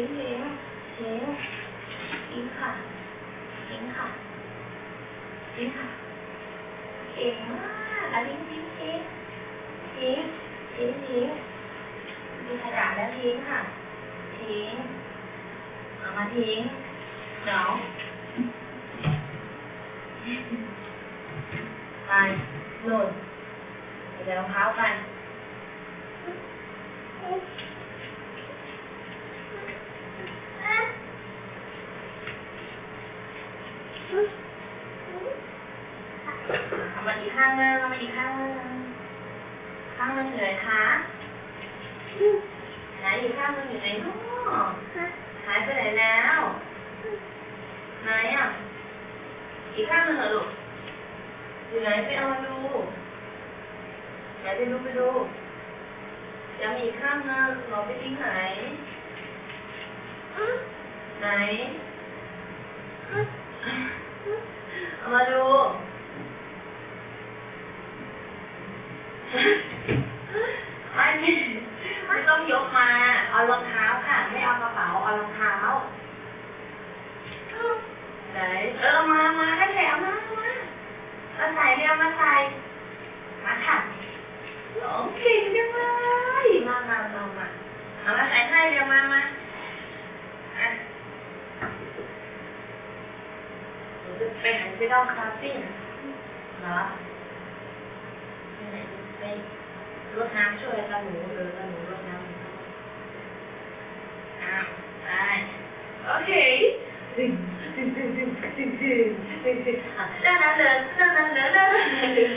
ทิ้งทิ้งทิ้งทิ้งค่ะทิ้งค่ะทิ้งค่ะเก่งมากอะทิ้งทิ้งทิ้งทิ้งทิ้งทิ้งมีขยะแล้วทิ้งค่ะทิ้งเอามาทิ้งเดี๋ยวไปหล่นไปใส่รองเท้ากัน เอีกข้างนึงเอามาอีกข้างนึงข้างนึงอยู่ไหนคะไหนอีกข้างนึงอยู่ไหนเนาะหายไปไหนแล้วไหนอะอีกข้างนึงเหรอลูกอยู่ไหนไปเอามาดูไหนไปดูไปดูยังมีข้างนึงเราไปทิ้งไหนไหนเอามาดู ไม่ไม่ต้องยกมา เอารองเท้าค่ะ ไม่เอากระเป๋า เอารองเท้าไหนเออมา มาให้แถวมามามาใส่เร็วมาใส่ มาค่ะโอเคจังเลยมามามามาเอามาใส่ให้เร็วมามาอะหนูจะไปหาเจ๊ดองคาเฟ่นะเหรอไปไหนไป รดน้ำช่วยกันหนูเออกันหนูรดน้ำอ้าวไปโอเคดึงดึงดึงดึงดึงดึงดึงดึงอะเดินนะเดินเดินนเดินเดินเดิน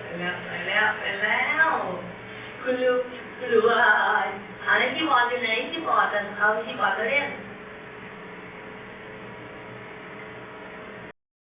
ไปแล้วไปแล้วไปแล้วคุณรู้คุณรู้ว่าอาในที่บอดอยู่ไหนที่บอร์ดอะเอาที่บอดมาเล่น